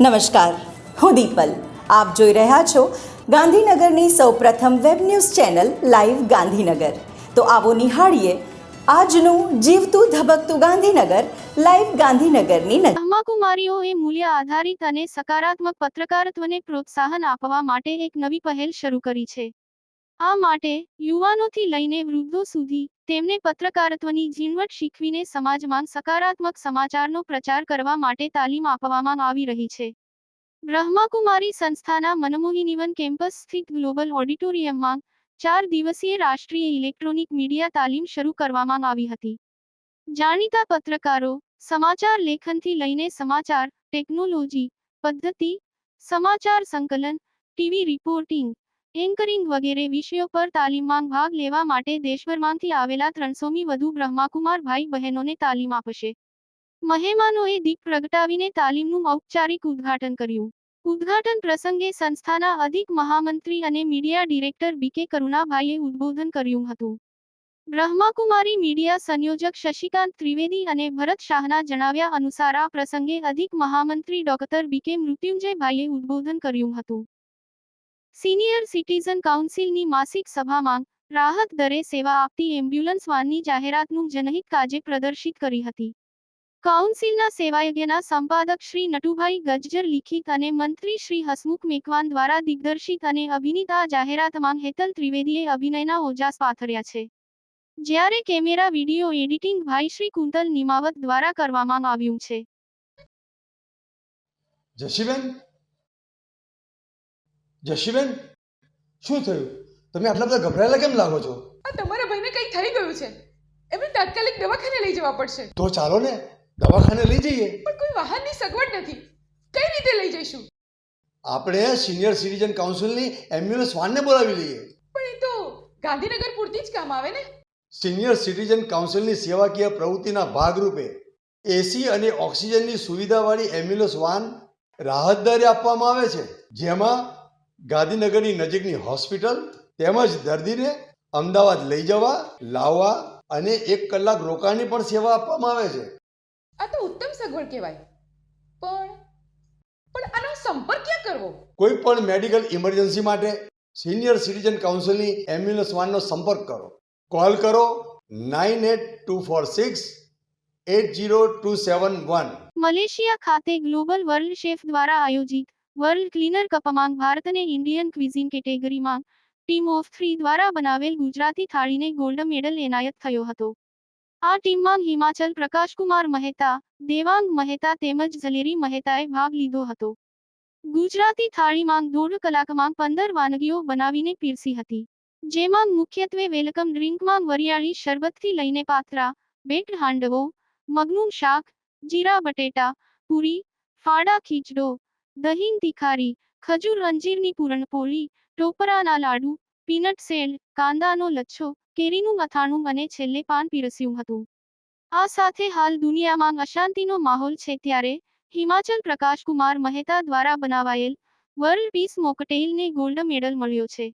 નમસ્કાર. હું દીપલ. આપ જોઈ રહ્યા છો ગાંધીનગરની સૌપ્રથમ web news channel live Gandhinagar. તો આવો નિહાળીએ આજનું જીવતું ધબકતું ગાંધીનગર લાઈવ ગાંધીનગરની બ્રહ્માકુમારીઓએ મૂલ્ય આધારિત અને સકારાત્મક પત્રકારત્વને પ્રોત્સાહન આપવા માટે એક નવી પહેલ શરૂ કરી છે. આ માટે યુવાનોથી લઈને વૃદ્ધો સુધી તેમને પત્રકારત્વની ઝીણવટ શીખવીને સમાજમાં સકારાત્મક સમાચારનો પ્રચાર કરવા માટે તાલીમ આપવામાં આવી રહી છે. બ્રહ્માકુમારી સંસ્થાના મનમોહિનીવન કેમ્પસ સ્થિત ગ્લોબલ ઓડિટોરિયમમાં ચાર દિવસીય રાષ્ટ્રીય ઇલેક્ટ્રોનિક મીડિયા તાલીમ શરૂ કરવામાં આવી હતી. જાણીતા પત્રકારો, સમાચાર લેખનથી લઈને સમાચાર, ટેકનોલોજી, પદ્ધતિ, સમાચાર સંકલન, ટીવી રિપોર્ટિંગ એન્કરિંગ વગેરે વિષયો પર તાલીમમાં ભાગ લેવા માટે દેશભરમાંથી આવેલા ત્રણસોમી વધુ બ્રહ્માકુમાર ભાઈ બહેનોને તાલીમ આપશે. મહેમાનોએ દીપ પ્રગટાવીને તાલીમનું ઔપચારિક ઉદ્ઘાટન કર્યું. ઉદ્ઘાટન પ્રસંગે સંસ્થાના અધિક મહામંત્રી અને મીડિયા ડિરેક્ટર બીકે કરુણાભાઈએ ઉદ્બોધન કર્યું હતું. બ્રહ્માકુમારી મીડિયા સંયોજક શશિકાંત ત્રિવેદી અને ભરત શાહના જણાવ્યા અનુસાર આ પ્રસંગે અધિક મહામંત્રી ડોક્ટર બીકે મૃત્યુંજયભાઈએ ઉદ્બોધન કર્યું હતું. સિનિયર સિટીઝન કાઉન્સિલની માસિક સભામાં રાહત દરે સેવા આપતી એમ્બ્યુલન્સ વાનની જાહેરાતનું જનહિત કાજે પ્રદર્શિત કરી હતી. કાઉન્સિલના સેવાયજ્ઞના સંપાદક શ્રી નટુભાઈ ગજ્જર લિખિત અને મંત્રી શ્રી હસમુખ મેકવાન દ્વારા દિગ્દર્શિત અને અભિનીત આ હેતલ ત્રિવેદીએ અભિનયના ઓજાસ પાથર્યા છે. જ્યારે કેમેરા વિડિયો એડિટિંગ ભાઈ શ્રી કુંતલ નિમાવત દ્વારા કરવામાં આવ્યું છે. જશીબેન? જશીબેન શું થયું? તમે આટલા બધા ગભરાયેલા કેમ લાગો છો? આ તમારા ભાઈને કંઈક થઈ ગયું છે. એમને તાત્કાલિક દવાખાને લઈ જવા પડશે. તો ચાલો ને દવાખાને લઈ જઈએ. પણ કોઈ વાહનની સગવડ નથી. કઈ રીતે લઈ જઈશું? આપણે સિનિયર સિટીઝન કાઉન્સિલની એમ્બ્યુલન્સ વાનને બોલાવી લઈએ. પણ એ તો ગાંધીનગર પૂરતી જ કામ આવે ને? સિનિયર સિટીઝન કાઉન્સિલની સેવાકીય પ્રવૃત્તિના ભાગરૂપે એસી અને ઓક્સિજનની સુવિધાવાળી એમ્બ્યુલન્સ વાન રાહતદારી આપવામાં આવે છે. જેમાં ગાંધીનગરની નજીકની હોસ્પિટલ તેમજ દર્દીને અમદાવાદ લઈ જવા લાવવા અને એક કલાક રોકાણની પણ સેવા આપવામાં આવે છે. આ તો ઉત્તમ સગવડ કહેવાય. પણ પણ આનો સંપર્ક ક્યાં કરવો? કોઈ પણ મેડિકલ ઇમરજન્સી માટે સિનિયર સિટીઝન કાઉન્સિલની એમ્બ્યુલન્સ વાનનો સંપર્ક કરો. કોલ કરો nine eight two four six eight zero two seven one. Malaysia ખાતે ગ્લોબલ વર્લ્ડ શેફ દ્વારા આયોજિત વર્લ્ડ ક્લીનર કપમાં ભારતને ઇન્ડિયન ક્વિઝિન કેટેગરીમાં ટીમ ઓફ થ્રી દ્વારા બનાવેલ ગુજરાતી થાળીને ગોલ્ડ મેડલ એનાયત થયો હતો. આ ટીમમાં હિમાચલ પ્રકાશકુમાર મહેતા, દેવાંગ મહેતા તેમજ ઝલેરી મહેતાએ ભાગ લીધો હતો. ગુજરાતી થાળીમાં દોઢ કલાકમાં પંદર વાનગીઓ બનાવીને પીરસી હતી. જેમાં મુખ્યત્વે વેલકમ ડ્રિંકમાં વરિયાળી શરબતથી લઈને પાથરા બેટ હાંડવો, મગનું શાક, જીરા બટેટા, પૂરી, ફાડા ખીચડો દહીં તિખારી, ખજૂર અંજીરની પૂરણપોળી ટોપરાના લાડુ, પીનટ સેલ, કાંદાનો લચ્છો, કેરીનું અથાણું અને છેલ્લે પાન પીરસ્યું હતું. આ સાથે હાલ દુનિયામાં અશાંતિનો માહોલ છે ત્યારે હિમાચલ પ્રકાશકુમાર મહેતા દ્વારા બનાવાયેલ વર્લ્ડ પીસ મોકટેઇલને ગોલ્ડ મેડલ મળ્યો છે.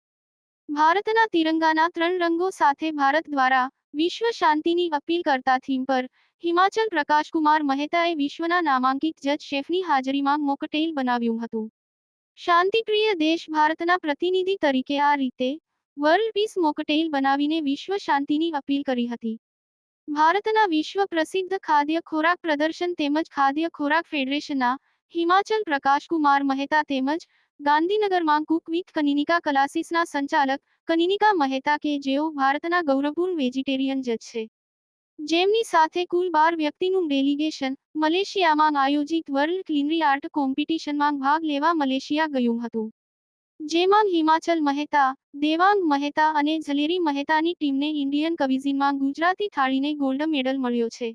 ભારતના તિરંગાના ત્રણ રંગો સાથે ભારત દ્વારા વિશ્વ શાંતિની અપીલ કરતા થીમ પર હિમાચલ પ્રકાશકુમાર મહેતાએ વિશ્વના નામાંકિત જજ શેફની હાજરીમાં મોકટેલ બનાવ્યું હતું. શાંતિપ્રિય દેશ ભારતના પ્રતિનિધિ તરીકે આ રીતે વર્લ્ડ પીસ મોકટેલ બનાવીને વિશ્વ શાંતિની અપીલ કરી હતી. ભારતના વિશ્વ પ્રસિદ્ધ ખાદ્ય ખોરાક પ્રદર્શન તેમજ ખાદ્ય ખોરાક ફેડરેશનના હિમાચલ પ્રકાશકુમાર મહેતા તેમજ ગાંધીનગરમાં કુક વિથ કનિનિકા કલાસીસના સંચાલક કનિનિકા મહેતા કે જેઓ ભારતના ગૌરવપૂર્ણ વેજીટેરિયન જજ છે. જેમની સાથે કુલ બાર વ્યક્તિનું ડેલિગેશન મલેશિયામાં આયોજિત વર્લ્ડ ક્લીનરી આર્ટ કોમ્પિટિશનમાં ભાગ લેવા મલેશિયા ગયું હતું. જેમાં હિમાચલ મહેતા, દેવાંગ મહેતા અને ઝલેરી મહેતાની ટીમને ઇન્ડિયન કવિઝિનમાં ગુજરાતી થાળીને ગોલ્ડ મેડલ મળ્યો છે.